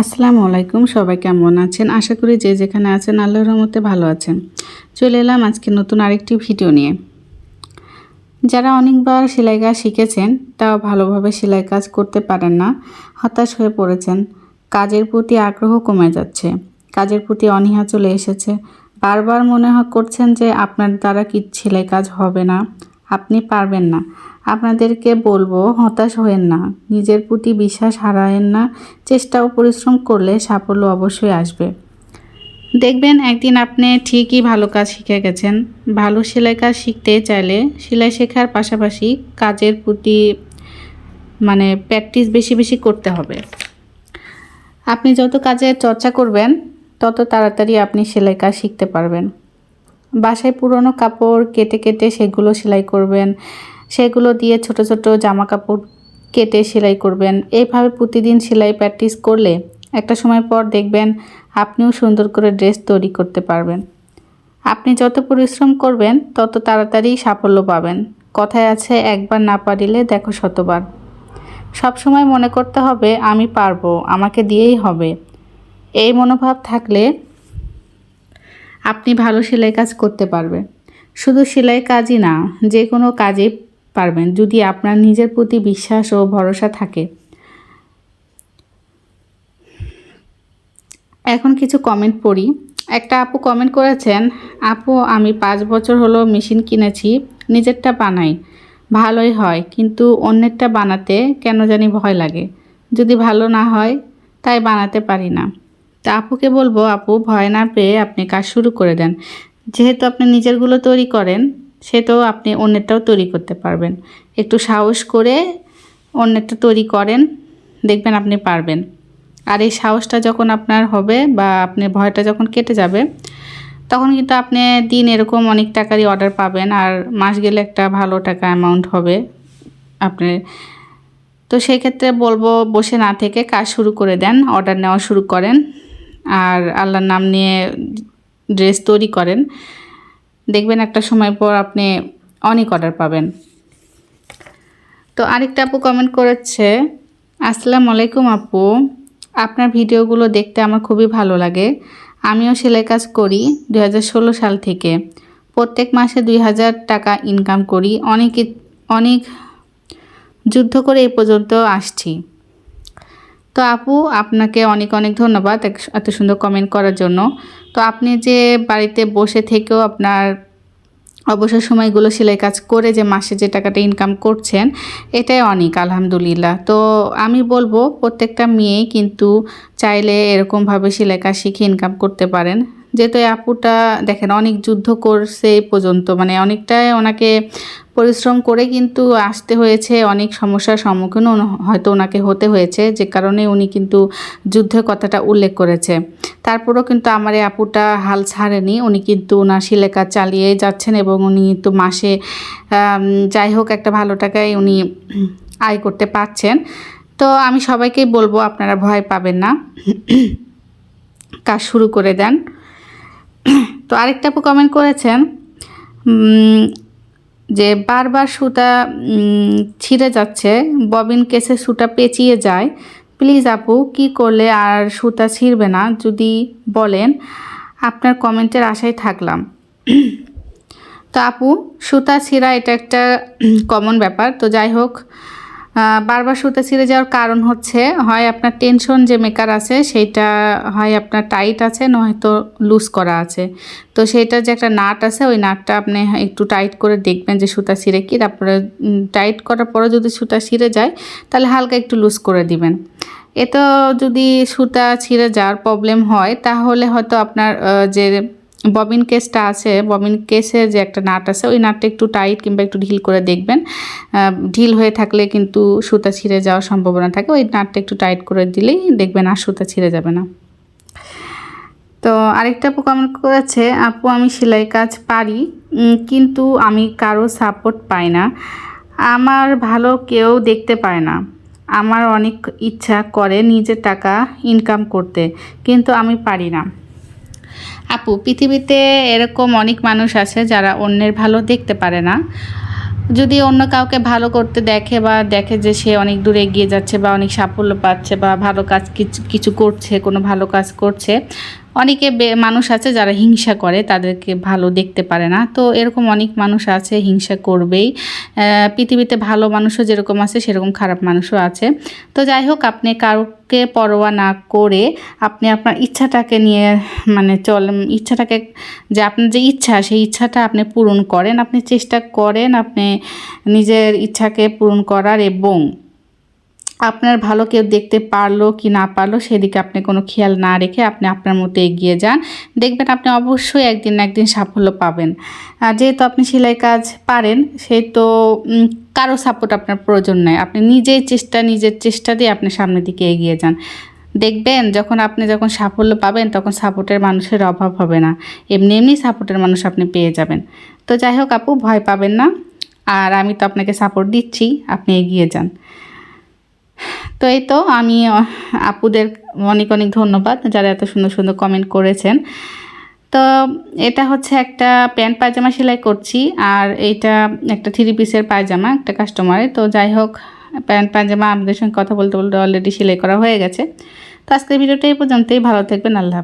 আসসালামু আলাইকুম, সবাই কেমন আছেন? আশা করি যে যেখানে আছেন আল্লাহর রহমতে ভালো আছেন। চলে এলাম আজকে নতুন আরেকটি ভিডিও নিয়ে। যারা অনেকবার সেলাই কাজ শিখেছেন, তাও ভালোভাবে সেলাই কাজ করতে পারেন না, হতাশ হয়ে পড়েছেন। কাজের প্রতি আগ্রহ কমে যাচ্ছে, কাজের প্রতি অনীহা চলে এসেছে। বারবার মনে করছেন যে আপনার দ্বারা কি সেলাই কাজ হবে না। আপনি পারবেন না। আপনাদেরকে বলব, হতাশ হয়েন না। নিজের প্রতি বিশ্বাস হারায়েন না। চেষ্টা ও পরিশ্রম করলে সাফল্য অবশ্যই আসবে। দেখবেন একদিন আপনি ঠিকই ভালো কাজ শিখে গেছেন। ভালো সেলাই কাজ শিখতে চাইলে সেলাই শেখার পাশাপাশি কাজের প্রতি মানে প্র্যাকটিস বেশি বেশি করতে হবে। আপনি যত কাজের চর্চা করবেন, তত তাড়াতাড়ি আপনি সেলাই কাজ শিখতে পারবেন। বাসায় পুরনো কাপড় কেটে কেটে সেগুলো সেলাই করবেন। সেগুলো দিয়ে ছোট ছোট জামা কাপড় কেটে সেলাই করবেন। এইভাবে প্রতিদিন সেলাই প্র্যাকটিস করলে একটা সময় পর দেখবেন আপনিও সুন্দর করে ড্রেস তৈরি করতে পারবেন। আপনি যত পরিশ্রম করবেন, তত তাড়াতাড়ি সাফল্য পাবেন। কথায় আছে, একবার না পারিলে দেখো শতবার। সবসময় মনে করতে হবে, আমি পারব, আমাকে দিয়েই হবে। এই মনোভাব থাকলে আপনি ভালো সেলাই কাজ করতে পারবেন। শুধু সেলাই কাজই না, যে কোনো কাজে পারবেন, যদি আপনার নিজের প্রতি বিশ্বাস ও ভরসা থাকে। এখন কিছু কমেন্ট পড়ি। একটা আপু কমেন্ট করেছেন, আপু, আমি পাঁচ বছর হলো মেশিন কিনেছি, নিজেরটা বানাই। ভালোই হয়, কিন্তু অন্যেরটা বানাতে কেন জানি ভয় লাগে। যদি ভালো না হয়, তাই বানাতে পারি না। তা আপুকে বলব, আপু, ভয় না পেয়ে আপনি কাজ শুরু করে দেন। যেহেতু আপনি নিজেরগুলো তৈরি করেন সেহেতু আপনি অন্যেরটাও তৈরি করতে পারবেন। একটু সাহস করে অন্যেরটা তৈরি করেন, দেখবেন আপনি পারবেন। আর এই সাহসটা যখন আপনার হবে বা আপনার ভয়টা যখন কেটে যাবে, তখন কিন্তু আপনি দিন এরকম অনেক টাকারই অর্ডার পাবেন আর মাস গেলে একটা ভালো টাকা অ্যামাউন্ট হবে আপনি তো সেই ক্ষেত্রে বলব, বসে না থেকে কাজ শুরু করে দেন অর্ডার নেওয়া শুরু করেন। আর আল্লাহর নাম নিয়ে ড্রেস তৈরি করেন। দেখবেন একটা সময় পর আপনি অনেক অর্ডার পাবেন। তো আরেকটা আপু কমেন্ট করেছে, আসসালামু আলাইকুম আপু। আপনার ভিডিওগুলো দেখতে আমার খুবই ভালো লাগে। আমিও সেলাই কাজ করি দু হাজার ষোলো সাল থেকে। প্রত্যেক মাসে দুই হাজার টাকা ইনকাম করি। অনেক অনেক যুদ্ধ করে এই পর্যন্ত আসছি। তো আপু, আপনাকে অনেক অনেক ধন্যবাদ এত সুন্দর কমেন্ট করার জন্য। তো আপনি যে বাড়িতে বসে থেকেও আপনার অবসর সময়গুলো সেলাই কাজ করে যে মাসে যে টাকাটা ইনকাম করছেন, এটাই অনেক, আলহামদুলিল্লাহ। তো আমি বলব প্রত্যেকটা মেয়ে কিন্তু চাইলে এরকমভাবে সেলাই কাজ শিখে ইনকাম করতে পারেন। যেহেতু আপুটা দেখেন অনেক যুদ্ধ করছে পর্যন্ত মানে অনেকটাই ওনাকে পরিশ্রম করে কিন্তু আসতে হয়েছে, অনেক সমস্যার সম্মুখীনও হয়তো ওনাকে হতে হয়েছে, যে কারণে উনি কিন্তু যুদ্ধের কথাটা উল্লেখ করেছে। তারপরেও কিন্তু আমার এই আপুটা হাল ছাড়েনি, উনি কিন্তু ওনার শিলেকা চালিয়ে যাচ্ছেন এবং উনি কিন্তু মাসে যাই হোক একটা ভালো টাকায় উনি আয় করতে পারছেন। তো আমি সবাইকেই বলব আপনারা ভয় পাবেন না। কাজ শুরু করে দেন। তো আরেকটা আপু কমেন্ট করেছেন যে বারবার সুতা ছিঁড়ে যাচ্ছে, ববিন কেসে সুতা পেঁচিয়ে যায়। প্লিজ আপু, কি করলে আর সুতা ছিঁড়বে না? যদি বলেন, আপনার কমেন্টের আশায় থাকলাম। তো আপু, সুতা ছিঁড়া এটা একটা কমন ব্যাপার। তো যাই হোক বারবার সুতা ছিঁড়ে যাওয়ার কারণ হচ্ছে, হয় আপনার টেনশন যে মেকার আছে, সেইটা হয় আপনার টাইট আছে নয়তো লুজ করা আছে। তো সেইটার যে একটা নাট আছে, ওই নাটটা আপনি একটু টাইট করে দেখবেন যে সুতা ছিঁড়ে কি। তারপরে টাইট করার পরে যদি সুতা ছিঁড়ে যায়, তাহলে হালকা একটু লুজ করে দিবেন। এতো যদি সুতা ছিঁড়ে যাওয়ার প্রবলেম হয়, তাহলে হয়তো আপনার যে ববিন কেসটা আছে, ববিন কেসে যে একটা নাট আছে, ওই নাটটা একটু টাইট কিংবা একটু ঢিল করে দেখবেন। ঢিল হয়ে থাকলে কিন্তু সুতা ছিঁড়ে যাওয়ার সম্ভাবনা থাকে, ওই নাটটা একটু টাইট করে দিলেই দেখবেন আর সুতা ছিঁড়ে যাবে না। তো আরেকটা আপু কমেন্ট করেছে আপু, আমি সেলাই কাজ পারি কিন্তু আমি কারও সাপোর্ট পাই না। আমার ভালো কেউ দেখতে পায় না। আমার অনেক ইচ্ছা করে নিজের টাকা ইনকাম করতে, কিন্তু আমি পারি না। আপু, পৃথিবীতে এরকম অনেক মানুষ আছে যারা অন্যের ভালো দেখতে পারে না। যদি অন্য কাউকে ভালো করতে দেখে বা দেখে যে সে অনেক দূরে এগিয়ে যাচ্ছে বা অনেক সাফল্য পাচ্ছে বা ভালো কাজ কিছু কিছু করছে, কোনো ভালো কাজ করছে অনেকে মানুষ আছে যারা হিংসা করে, তাদেরকে ভালো দেখতে পারে না। তো এরকম অনেক মানুষ আছে, হিংসা করবেই। পৃথিবীতে ভালো মানুষও যেরকম আছে, সেরকম খারাপ মানুষও আছে। তো যাই হোক, আপনি কাউকে পরোয়া না করে আপনি আপনার ইচ্ছাটাকে নিয়ে মানে চল ইচ্ছাটাকে যে আপনার যে ইচ্ছা, সেই ইচ্ছাটা আপনি পূরণ করেন। আপনি চেষ্টা করেন আপনি নিজের ইচ্ছাকে পূরণ করার এবং আপনার ভালো কেউ দেখতে পারল কি না পারল, সেদিকে আপনি কোনো খেয়াল না রেখে আপনি আপনার মতো এগিয়ে যান। দেখবেন আপনি অবশ্যই একদিন না একদিন সাফল্য পাবেন। যেহেতু আপনি সেলাই কাজ পারেন সেই তো কারও সাপোর্ট আপনার প্রয়োজন নেই। আপনি নিজেই চেষ্টা, নিজের চেষ্টা দিয়ে আপনি সামনের দিকে এগিয়ে যান। দেখবেন যখন আপনি যখন সাফল্য পাবেন, তখন সাপোর্টের মানুষের অভাব হবে না। এমনি এমনি সাপোর্টের মানুষ আপনি পেয়ে যাবেন। তো যাই হোক আপু, ভয় পাবেন না। আর আমি তো আপনাকে সাপোর্ট দিচ্ছি, আপনি এগিয়ে যান। তো এই তো আমি আপুদের অনেক অনেক ধন্যবাদ যারা এত সুন্দর সুন্দর কমেন্ট করেছেন। তো এটা হচ্ছে একটা প্যান্ট পায়জামা সেলাই করছি আর এইটা একটা থ্রি পিসের পায়জামা একটা কাস্টমারে তো যাই হোক, প্যান্ট পায়জামা আমাদের সঙ্গে কথা বলতে বলতে অলরেডি সেলাই করা হয়ে গেছে। তো আজকের ভিডিওটা এই পর্যন্তই। ভালো থাকবেন। আল্লাহ।